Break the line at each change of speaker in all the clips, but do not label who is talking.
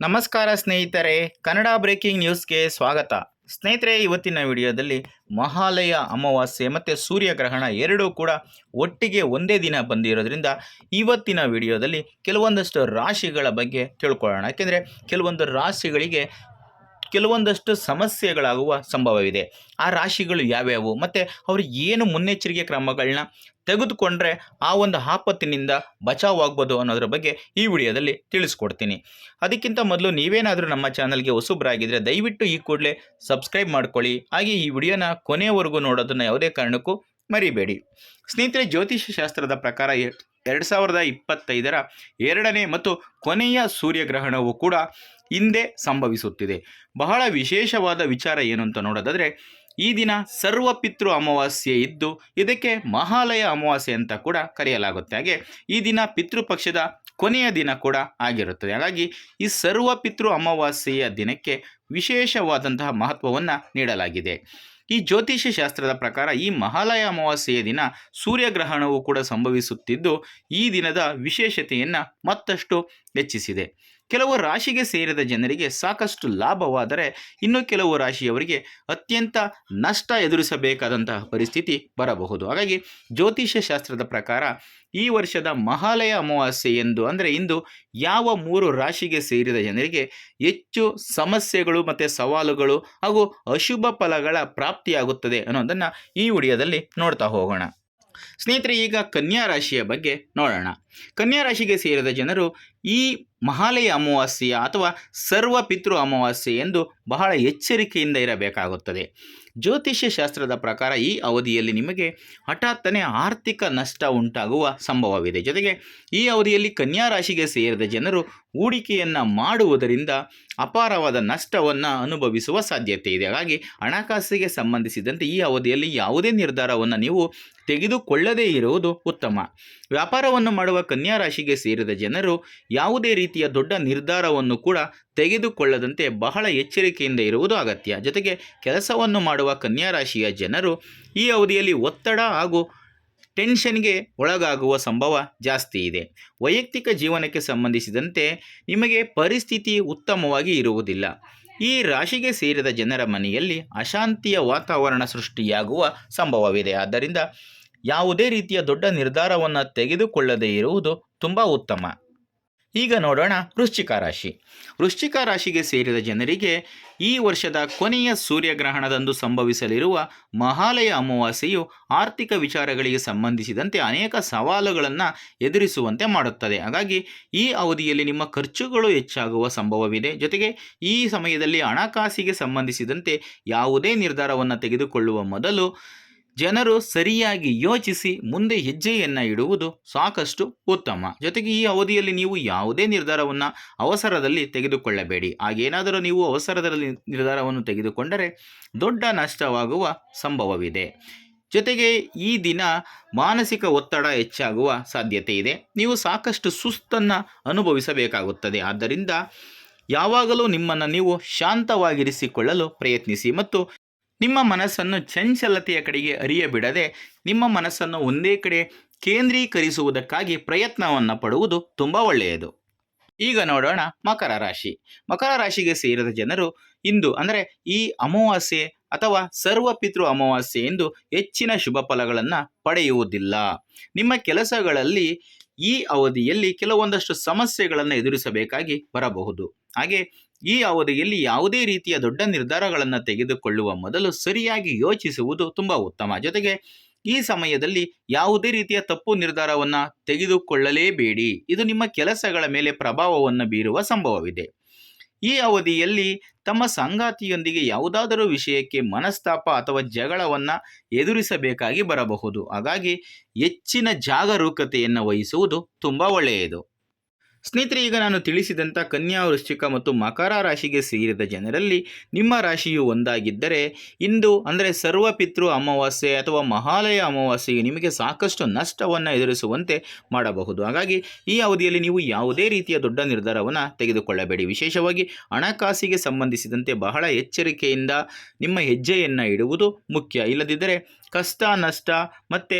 ನಮಸ್ಕಾರ ಸ್ನೇಹಿತರೆ, ಕನ್ನಡ ಬ್ರೇಕಿಂಗ್ ನ್ಯೂಸ್ಗೆ ಸ್ವಾಗತ. ಸ್ನೇಹಿತರೆ, ಇವತ್ತಿನ ವಿಡಿಯೋದಲ್ಲಿ ಮಹಾಲಯ ಅಮಾವಾಸ್ಯೆ ಮತ್ತು ಸೂರ್ಯಗ್ರಹಣ ಎರಡೂ ಕೂಡ ಒಟ್ಟಿಗೆ ಒಂದೇ ದಿನ ಬಂದಿರೋದ್ರಿಂದ ಇವತ್ತಿನ ವಿಡಿಯೋದಲ್ಲಿ ಕೆಲವೊಂದಷ್ಟು ರಾಶಿಗಳ ಬಗ್ಗೆ ತಿಳ್ಕೊಳ್ಳೋಣ. ಯಾಕೆಂದರೆ, ಕೆಲವೊಂದು ರಾಶಿಗಳಿಗೆ ಕೆಲವೊಂದಷ್ಟು ಸಮಸ್ಯೆಗಳಾಗುವ ಸಂಭವವಿದೆ. ಆ ರಾಶಿಗಳು ಯಾವ್ಯಾವು? ಮತ್ತು ಅವರು ಏನು ಮುನ್ನೆಚ್ಚರಿಕೆ ಕ್ರಮಗಳನ್ನ ತೆಗೆದುಕೊಂಡ್ರೆ ಆ ಒಂದು ಆಪತ್ತಿನಿಂದ ಬಚಾವಾಗ್ಬೋದು ಅನ್ನೋದ್ರ ಬಗ್ಗೆ ಈ ವಿಡಿಯೋದಲ್ಲಿ ತಿಳಿಸ್ಕೊಡ್ತೀನಿ. ಅದಕ್ಕಿಂತ ಮೊದಲು ನೀವೇನಾದರೂ ನಮ್ಮ ಚಾನಲ್ಗೆ ಹೊಸಬ್ರಾಗಿದ್ದರೆ ದಯವಿಟ್ಟು ಈ ಕೂಡಲೇ ಸಬ್ಸ್ಕ್ರೈಬ್ ಮಾಡ್ಕೊಳ್ಳಿ. ಹಾಗೆ ಈ ವಿಡಿಯೋನ ಕೊನೆಯವರೆಗೂ ನೋಡೋದನ್ನು ಯಾವುದೇ ಕಾರಣಕ್ಕೂ ಮರಿಬೇಡಿ. ಸ್ನೇಹಿತರೆ, ಜ್ಯೋತಿಷ್ಯ ಶಾಸ್ತ್ರದ ಪ್ರಕಾರ ಎರಡು ಸಾವಿರದ ಇಪ್ಪತ್ತೈದರ ಎರಡನೇ ಮತ್ತು ಕೊನೆಯ ಸೂರ್ಯಗ್ರಹಣವು ಕೂಡ ಹಿಂದೆ ಸಂಭವಿಸುತ್ತಿದೆ. ಬಹಳ ವಿಶೇಷವಾದ ವಿಚಾರ ಏನು ಅಂತ ನೋಡೋದಾದರೆ, ಈ ದಿನ ಸರ್ವಪಿತೃ ಅಮಾವಾಸ್ಯೆ ಇದ್ದು, ಇದಕ್ಕೆ ಮಹಾಲಯ ಅಮಾವಾಸ್ಯೆ ಅಂತ ಕೂಡ ಕರೆಯಲಾಗುತ್ತೆ. ಹಾಗೆ ಈ ದಿನ ಪಿತೃಪಕ್ಷದ ಕೊನೆಯ ದಿನ ಕೂಡ ಆಗಿರುತ್ತದೆ. ಹಾಗಾಗಿ ಈ ಸರ್ವಪಿತೃ ಅಮಾವಾಸ್ಯೆಯ ದಿನಕ್ಕೆ ವಿಶೇಷವಾದಂತಹ ಮಹತ್ವವನ್ನು ನೀಡಲಾಗಿದೆ. ಈ ಜ್ಯೋತಿಷ್ಯ ಶಾಸ್ತ್ರದ ಪ್ರಕಾರ ಈ ಮಹಾಲಯ ಅಮಾವಾಸ್ಯೆಯ ದಿನ ಸೂರ್ಯಗ್ರಹಣವು ಕೂಡ ಸಂಭವಿಸುತ್ತಿದ್ದು, ಈ ದಿನದ ವಿಶೇಷತೆಯನ್ನು ಮತ್ತಷ್ಟು ಹೆಚ್ಚಿಸಿದೆ. ಕೆಲವು ರಾಶಿಗೆ ಸೇರಿದ ಜನರಿಗೆ ಸಾಕಷ್ಟು ಲಾಭವಾದರೆ ಇನ್ನು ಕೆಲವು ರಾಶಿಯವರಿಗೆ ಅತ್ಯಂತ ನಷ್ಟ ಎದುರಿಸಬೇಕಾದಂತಹ ಪರಿಸ್ಥಿತಿ ಬರಬಹುದು. ಹಾಗಾಗಿ ಜ್ಯೋತಿಷ್ಯ ಶಾಸ್ತ್ರದ ಪ್ರಕಾರ ಈ ವರ್ಷದ ಮಹಾಲಯ ಅಮಾವಾಸ್ಯೆ ಎಂದು ಅಂದರೆ ಇಂದು ಯಾವ ಮೂರು ರಾಶಿಗೆ ಸೇರಿದ ಜನರಿಗೆ ಹೆಚ್ಚು ಸಮಸ್ಯೆಗಳು ಮತ್ತು ಸವಾಲುಗಳು ಹಾಗೂ ಅಶುಭ ಫಲಗಳ ಪ್ರಾಪ್ತಿಯಾಗುತ್ತದೆ ಅನ್ನೋದನ್ನು ಈ ವಿಡಿಯೋದಲ್ಲಿ ನೋಡ್ತಾ ಹೋಗೋಣ. ಸ್ನೇಹಿತರೆ, ಈಗ ಕನ್ಯಾ ರಾಶಿಯ ಬಗ್ಗೆ ನೋಡೋಣ. ಕನ್ಯಾ ರಾಶಿಗೆ ಸೇರಿದ ಜನರು ಈ ಮಹಾಲಯ ಅಮಾವಾಸ್ಯೆಯ ಅಥವಾ ಸರ್ವ ಪಿತೃ ಅಮಾವಾಸ್ಯೆ ಎಂದು ಬಹಳ ಎಚ್ಚರಿಕೆಯಿಂದ ಇರಬೇಕಾಗುತ್ತದೆ. ಜ್ಯೋತಿಷ್ಯ ಶಾಸ್ತ್ರದ ಪ್ರಕಾರ ಈ ಅವಧಿಯಲ್ಲಿ ನಿಮಗೆ ಹಠಾತ್ತನೆ ಆರ್ಥಿಕ ನಷ್ಟ ಉಂಟಾಗುವ ಸಂಭವವಿದೆ. ಜೊತೆಗೆ ಈ ಅವಧಿಯಲ್ಲಿ ಕನ್ಯಾ ರಾಶಿಗೆ ಸೇರಿದ ಜನರು ಹೂಡಿಕೆಯನ್ನು ಮಾಡುವುದರಿಂದ ಅಪಾರವಾದ ನಷ್ಟವನ್ನು ಅನುಭವಿಸುವ ಸಾಧ್ಯತೆ ಇದೆ. ಹಾಗಾಗಿ ಹಣಕಾಸಿಗೆ ಸಂಬಂಧಿಸಿದಂತೆ ಈ ಅವಧಿಯಲ್ಲಿ ಯಾವುದೇ ನಿರ್ಧಾರವನ್ನು ನೀವು ತೆಗೆದುಕೊಳ್ಳದೇ ಇರುವುದು ಉತ್ತಮ. ವ್ಯಾಪಾರವನ್ನು ಮಾಡುವ ಕನ್ಯಾ ರಾಶಿಗೆ ಸೇರಿದ ಜನರು ಯಾವುದೇ ರೀತಿಯ ದೊಡ್ಡ ನಿರ್ಧಾರವನ್ನು ಕೂಡ ತೆಗೆದುಕೊಳ್ಳದಂತೆ ಬಹಳ ಎಚ್ಚರಿಕೆಯಿಂದ ಇರುವುದು ಅಗತ್ಯ. ಜೊತೆಗೆ ಕೆಲಸವನ್ನು ಮಾಡುವ ಕನ್ಯಾ ರಾಶಿಯ ಜನರು ಈ ಅವಧಿಯಲ್ಲಿ ಒತ್ತಡ ಹಾಗೂ ಟೆನ್ಷನ್ಗೆ ಒಳಗಾಗುವ ಸಂಭವ ಜಾಸ್ತಿ ಇದೆ. ವೈಯಕ್ತಿಕ ಜೀವನಕ್ಕೆ ಸಂಬಂಧಿಸಿದಂತೆ ನಿಮಗೆ ಪರಿಸ್ಥಿತಿ ಉತ್ತಮವಾಗಿ ಇರುವುದಿಲ್ಲ. ಈ ರಾಶಿಗೆ ಸೇರಿದ ಜನರ ಮನೆಯಲ್ಲಿ ಅಶಾಂತಿಯ ವಾತಾವರಣ ಸೃಷ್ಟಿಯಾಗುವ ಸಂಭವವಿದೆ. ಆದ್ದರಿಂದ ಯಾವುದೇ ರೀತಿಯ ದೊಡ್ಡ ನಿರ್ಧಾರವನ್ನು ತೆಗೆದುಕೊಳ್ಳದೇ ಇರುವುದು ತುಂಬ ಉತ್ತಮ. ಈಗ ನೋಡೋಣ ವೃಶ್ಚಿಕ ರಾಶಿ. ವೃಶ್ಚಿಕ ರಾಶಿಗೆ ಸೇರಿದ ಜನರಿಗೆ ಈ ವರ್ಷದ ಕೊನೆಯ ಸೂರ್ಯಗ್ರಹಣದಂದು ಸಂಭವಿಸಲಿರುವ ಮಹಾಲಯ ಅಮಾವಾಸ್ಯೆಯು ಆರ್ಥಿಕ ವಿಚಾರಗಳಿಗೆ ಸಂಬಂಧಿಸಿದಂತೆ ಅನೇಕ ಸವಾಲುಗಳನ್ನು ಎದುರಿಸುವಂತೆ ಮಾಡುತ್ತದೆ. ಹಾಗಾಗಿ ಈ ಅವಧಿಯಲ್ಲಿ ನಿಮ್ಮ ಖರ್ಚುಗಳು ಹೆಚ್ಚಾಗುವ ಸಂಭವವಿದೆ. ಜೊತೆಗೆ ಈ ಸಮಯದಲ್ಲಿ ಹಣಕಾಸಿಗೆ ಸಂಬಂಧಿಸಿದಂತೆ ಯಾವುದೇ ನಿರ್ಧಾರವನ್ನು ತೆಗೆದುಕೊಳ್ಳುವ ಮೊದಲು ಜನರು ಸರಿಯಾಗಿ ಯೋಚಿಸಿ ಮುಂದೆ ಹೆಜ್ಜೆಯನ್ನು ಇಡುವುದು ಸಾಕಷ್ಟು ಉತ್ತಮ. ಜೊತೆಗೆ ಈ ಅವಧಿಯಲ್ಲಿ ನೀವು ಯಾವುದೇ ನಿರ್ಧಾರವನ್ನು ಅವಸರದಲ್ಲಿ ತೆಗೆದುಕೊಳ್ಳಬೇಡಿ. ಹಾಗೇನಾದರೂ ನೀವು ಅವಸರದಲ್ಲಿ ನಿರ್ಧಾರವನ್ನು ತೆಗೆದುಕೊಂಡರೆ ದೊಡ್ಡ ನಷ್ಟವಾಗುವ ಸಂಭವವಿದೆ. ಜೊತೆಗೆ ಈ ದಿನ ಮಾನಸಿಕ ಒತ್ತಡ ಹೆಚ್ಚಾಗುವ ಸಾಧ್ಯತೆ ಇದೆ. ನೀವು ಸಾಕಷ್ಟು ಸುಸ್ತನ್ನು ಅನುಭವಿಸಬೇಕಾಗುತ್ತದೆ. ಆದ್ದರಿಂದ ಯಾವಾಗಲೂ ನಿಮ್ಮನ್ನು ನೀವು ಶಾಂತವಾಗಿರಿಸಿಕೊಳ್ಳಲು ಪ್ರಯತ್ನಿಸಿ ಮತ್ತು ನಿಮ್ಮ ಮನಸ್ಸನ್ನು ಚಂಚಲತೆಯ ಕಡೆಗೆ ಅರಿಯಬಿಡದೆ ನಿಮ್ಮ ಮನಸ್ಸನ್ನು ಒಂದೇ ಕಡೆ ಕೇಂದ್ರೀಕರಿಸುವುದಕ್ಕಾಗಿ ಪ್ರಯತ್ನವನ್ನು ಪಡುವುದು ತುಂಬ ಒಳ್ಳೆಯದು. ಈಗ ನೋಡೋಣ ಮಕರ ರಾಶಿ. ಮಕರ ರಾಶಿಗೆ ಸೇರಿದ ಜನರು ಇಂದು ಅಂದರೆ ಈ ಅಮಾವಾಸ್ಯೆ ಅಥವಾ ಸರ್ವಪಿತೃ ಅಮಾವಾಸ್ಯೆ ಎಂದು ಹೆಚ್ಚಿನ ಶುಭ ಫಲಗಳನ್ನು ಪಡೆಯುವುದಿಲ್ಲ. ನಿಮ್ಮ ಕೆಲಸಗಳಲ್ಲಿ ಈ ಅವಧಿಯಲ್ಲಿ ಕೆಲವೊಂದಷ್ಟು ಸಮಸ್ಯೆಗಳನ್ನು ಎದುರಿಸಬೇಕಾಗಿ ಬರಬಹುದು. ಹಾಗೆ ಈ ಅವಧಿಯಲ್ಲಿ ಯಾವುದೇ ರೀತಿಯ ದೊಡ್ಡ ನಿರ್ಧಾರಗಳನ್ನು ತೆಗೆದುಕೊಳ್ಳುವ ಮೊದಲು ಸರಿಯಾಗಿ ಯೋಚಿಸುವುದು ತುಂಬ ಉತ್ತಮ. ಜೊತೆಗೆ ಈ ಸಮಯದಲ್ಲಿ ಯಾವುದೇ ರೀತಿಯ ತಪ್ಪು ನಿರ್ಧಾರವನ್ನು ತೆಗೆದುಕೊಳ್ಳಲೇಬೇಡಿ. ಇದು ನಿಮ್ಮ ಕೆಲಸಗಳ ಮೇಲೆ ಪ್ರಭಾವವನ್ನು ಬೀರುವ ಸಂಭವವಿದೆ. ಈ ಅವಧಿಯಲ್ಲಿ ತಮ್ಮ ಸಂಗಾತಿಯೊಂದಿಗೆ ಯಾವುದಾದರೂ ವಿಷಯಕ್ಕೆ ಮನಸ್ತಾಪ ಅಥವಾ ಜಗಳವನ್ನು ಎದುರಿಸಬೇಕಾಗಿ ಬರಬಹುದು. ಹಾಗಾಗಿ ಹೆಚ್ಚಿನ ಜಾಗರೂಕತೆಯನ್ನು ವಹಿಸುವುದು ತುಂಬ ಒಳ್ಳೆಯದು. ಸ್ನೇಹಿತರೆ, ಈಗ ನಾನು ತಿಳಿಸಿದಂಥ ಕನ್ಯಾ ವೃಶ್ಚಿಕ ಮತ್ತು ಮಕರ ರಾಶಿಗೆ ಸೇರಿದ ಜನರಲ್ಲಿ ನಿಮ್ಮ ರಾಶಿಯು ಒಂದಾಗಿದ್ದರೆ, ಇಂದು ಅಂದರೆ ಸರ್ವಪಿತೃ ಅಮಾವಾಸ್ಯೆ ಅಥವಾ ಮಹಾಲಯ ಅಮಾವಾಸ್ಯೆಯು ನಿಮಗೆ ಸಾಕಷ್ಟು ನಷ್ಟವನ್ನು ಎದುರಿಸುವಂತೆ ಮಾಡಬಹುದು. ಹಾಗಾಗಿ ಈ ಅವಧಿಯಲ್ಲಿ ನೀವು ಯಾವುದೇ ರೀತಿಯ ದೊಡ್ಡ ನಿರ್ಧಾರವನ್ನು ತೆಗೆದುಕೊಳ್ಳಬೇಡಿ. ವಿಶೇಷವಾಗಿ ಹಣಕಾಸಿಗೆ ಸಂಬಂಧಿಸಿದಂತೆ ಬಹಳ ಎಚ್ಚರಿಕೆಯಿಂದ ನಿಮ್ಮ ಹೆಜ್ಜೆಯನ್ನು ಇಡುವುದು ಮುಖ್ಯ. ಇಲ್ಲದಿದ್ದರೆ ಕಷ್ಟ, ನಷ್ಟ ಮತ್ತು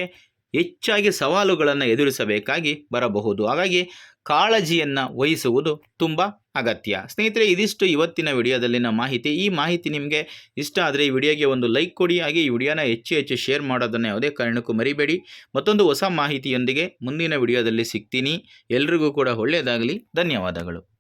ಹೆಚ್ಚಾಗಿ ಸವಾಲುಗಳನ್ನು ಎದುರಿಸಬೇಕಾಗಿ ಬರಬಹುದು. ಹಾಗಾಗಿ ಕಾಳಜಿಯನ್ನು ವಹಿಸುವುದು ತುಂಬ ಅಗತ್ಯ. ಸ್ನೇಹಿತರೆ, ಇದಿಷ್ಟು ಇವತ್ತಿನ ವಿಡಿಯೋದಲ್ಲಿನ ಮಾಹಿತಿ. ಈ ಮಾಹಿತಿ ನಿಮಗೆ ಇಷ್ಟ ಆದರೆ ಈ ವಿಡಿಯೋಗೆ ಒಂದು ಲೈಕ್ ಕೊಡಿ. ಹಾಗೆ ಈ ವಿಡಿಯೋನ ಹೆಚ್ಚು ಹೆಚ್ಚು ಶೇರ್ ಮಾಡೋದನ್ನು ಯಾವುದೇ ಕಾರಣಕ್ಕೂ ಮರಿಬೇಡಿ. ಮತ್ತೊಂದು ಹೊಸ ಮಾಹಿತಿಯೊಂದಿಗೆ ಮುಂದಿನ ವಿಡಿಯೋದಲ್ಲಿ ಸಿಗ್ತೀನಿ. ಎಲ್ರಿಗೂ ಕೂಡ ಒಳ್ಳೆಯದಾಗಲಿ. ಧನ್ಯವಾದಗಳು.